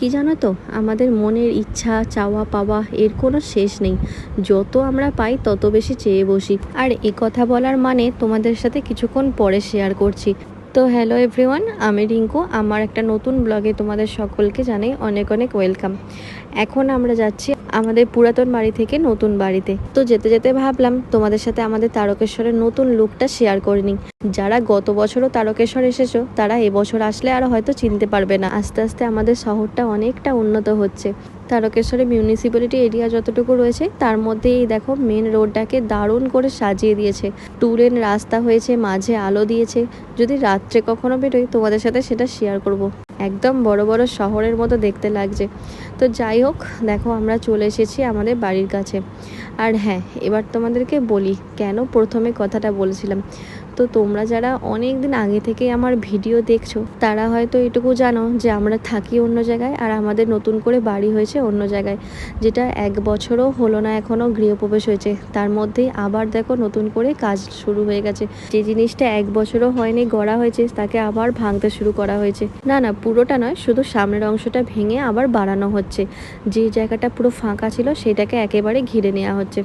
কি জানো তো? আমাদের মনের ইচ্ছা, চাওয়া, পাওয়া, এর কোনো শেষ নেই। যত আমরা পাই, তত বেশি চেয়ে বসি। আর এ কথা বলার মানে তোমাদের সাথে কিছুক্ষণ পরে শেয়ার করছি। তো হ্যালো এভরিওয়ান আমি রিঙ্কু। আমার একটা নতুন ব্লগে তোমাদের সকলকে জানাই অনেক অনেক ওয়েলকাম এখন আমরা যাচ্ছি আমাদের পুরাতন বাড়ি থেকে নতুন বাড়িতে। তো যেতে যেতে ভাবলাম তোমাদের সাথে আমাদের তারকেশ্বরের নতুন লুকটা শেয়ার করে নিই। যারা গত বছরও তারকেশ্বর এসেছ, তারা এবছর আসলে আর হয়তো চিনতে পারবে না। আস্তে আস্তে আমাদের শহরটা অনেকটা উন্নত হচ্ছে। তারকেশ্বরে মিউনিসিপ্যালিটি এরিয়া যতটুকু রয়েছে, তার মধ্যে এই দেখো মেন রোডটাকে দারুণ করে সাজিয়ে দিয়েছে। টুরেন রাস্তা হয়েছে, মাঝে আলো দিয়েছে। যদি রাত্রে কখনো বেরোই, তোমাদের সাথে সেটা শেয়ার করব। একদম বড় বড় শহরের মতো দেখতে লাগছে। তো যাই হোক, দেখো আমরা চলে এসেছি আমাদের বাড়ির কাছে। আর হ্যাঁ এবার তোমাদেরকে বলি, কেন প্রথমে কথাটা বলেছিলাম? তো তোমরা যারা অনেক দিন আগে থেকে আমার ভিডিও দেখছ, তারা হয়তো এটুকু জানো যে আমরা থাকি অন্য জায়গায় আর আমাদের নতুন করে বাড়ি হয়েছে অন্য জায়গায়, যেটা এক বছরও হলো না, এখনও গৃহপ্রবেশ হয়েছে। তার মধ্যেই আবার দেখো নতুন করে কাজ শুরু হয়ে গেছে। যে জিনিসটা এক বছরও হয়নি, গড়া হয়েছে, তাকে আবার ভাঙতে শুরু করা হয়েছে। না না পুরোটা নয়, শুধু সামনের অংশটা ভেঙে আবার বাড়ানো হচ্ছে। যে জায়গাটা পুরো ফাঁকা ছিল সেটাকে একেবারে ঘিরে নেওয়া হচ্ছে।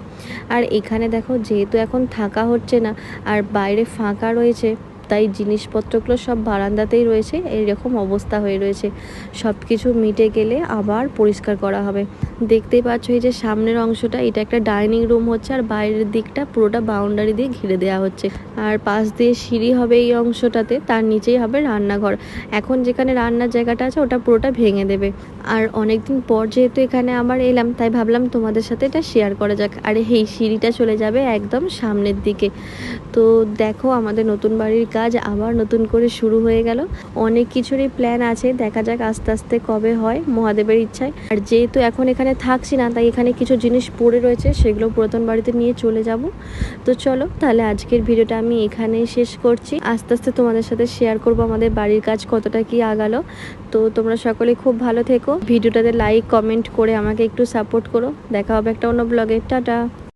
আর এখানে দেখো, যেহেতু এখন থাকা হচ্ছে না, আর বাইরে ফাঁকা রয়েছে তাই জিনিসপত্রগুলো সব বারান্দাতেই রয়েছে, এইরকম অবস্থা হয়ে রয়েছে। সব কিছু মিটে গেলে আবার পরিষ্কার করা হবে। দেখতেই পাচ্ছ এই যে সামনের অংশটা, এটা একটা ডাইনিং রুম হচ্ছে আর বাইরের দিকটা পুরোটা বাউন্ডারি দিয়ে ঘিরে দেওয়া হচ্ছে। আর পাশ দিয়ে সিঁড়ি হবে এই অংশটাতে, তার নিচেই হবে রান্নাঘর। এখন যেখানে রান্নার জায়গাটা আছে, ওটা পুরোটা ভেঙে দেবে। আর অনেকদিন পর যেহেতু এখানে আবার এলাম, তাই ভাবলাম তোমাদের সাথে এটা শেয়ার করা যাক। আরে, এই সিঁড়িটা চলে যাবে একদম সামনের দিকে। তো দেখো আমাদের নতুন বাড়ির কাজ আবার নতুন করে শুরু হয়ে গেল। অনেক কিছুরই প্ল্যান আছে, দেখা যাক আস্তে আস্তে কবে হয়, মহাদেবের ইচ্ছায়। আর যেহেতু এখন এখানে থাকছি না, তাই এখানে কিছু জিনিস পড়ে রয়েছে, সেগুলো পুরাতন বাড়িতে নিয়ে চলে যাব। তো চলো, তাহলে আজকের ভিডিওটা আমি এখানেই শেষ করছি। আস্তে আস্তে তোমাদের সাথে শেয়ার করব আমাদের বাড়ির কাজ কতটা কি আগালো। তো তোমরা সকলে খুব ভালো থেকো। ভিডিওটাতে লাইক কমেন্ট করে আমাকে একটু সাপোর্ট করো। দেখা হবে একটা অন্য ব্লগে টাটা!